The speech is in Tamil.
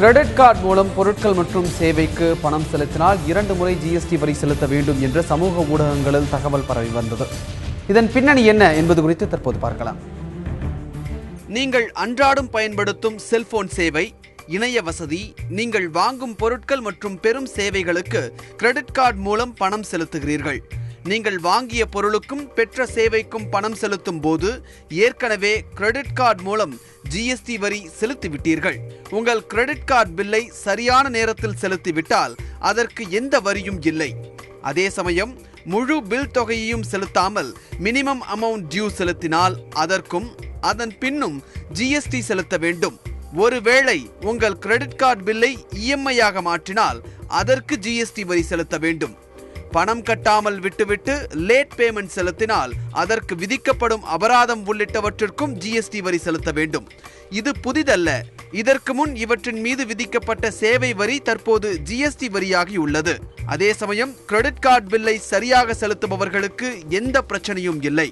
கிரெடிட் கார்டு மூலம் பொருட்கள் மற்றும் சேவைக்கு பணம் செலுத்தினால் இரண்டு முறை ஜிஎஸ்டி வரி செலுத்த வேண்டும் என்று சமூக ஊடகங்களில் தகவல் பரவி வந்தது. இதன் பின்னணி என்ன என்பது குறித்து தற்போது பார்க்கலாம். நீங்கள் அன்றாடம் பயன்படுத்தும் செல்போன் சேவை இணைய வசதி நீங்கள் வாங்கும் பொருட்கள் மற்றும் பெரும் சேவைகளுக்கு கிரெடிட் கார்டு மூலம் பணம் செலுத்துகிறீர்கள். நீங்கள் வாங்கிய பொருளுக்கும் பெற்ற சேவைக்கும் பணம் செலுத்தும் போது ஏற்கனவே கிரெடிட் கார்டு மூலம் ஜிஎஸ்டி வரி செலுத்திவிட்டீர்கள் உங்கள் கிரெடிட் கார்டு பில்லை சரியான நேரத்தில் செலுத்திவிட்டால் அதற்கு எந்த வரியும் இல்லை. அதே சமயம் முழு பில் தொகையையும் செலுத்தாமல் மினிமம் அமௌண்ட் டியூ செலுத்தினால் அதற்கும் அதன் பின்னும் ஜிஎஸ்டி செலுத்த வேண்டும். ஒருவேளை உங்கள் கிரெடிட் கார்டு பில்லை இஎம்ஐயாக மாற்றினால் அதற்கு ஜிஎஸ்டி வரி செலுத்த வேண்டும். பணம் கட்டாமல் விட்டுவிட்டு லேட் பேமெண்ட் செலுத்தினால் அதற்கு விதிக்கப்படும் அபராதம் உள்ளிட்டவற்றிற்கும் ஜிஎஸ்டி வரி செலுத்த வேண்டும். இது புதிதல்ல. இதற்கு முன் இவற்றின் மீது விதிக்கப்பட்ட சேவை வரி தற்போது ஜிஎஸ்டி வரியாகி உள்ளது. அதே சமயம் கிரெடிட் கார்டு பில்லை சரியாக செலுத்துபவர்களுக்கு எந்த பிரச்சனையும் இல்லை.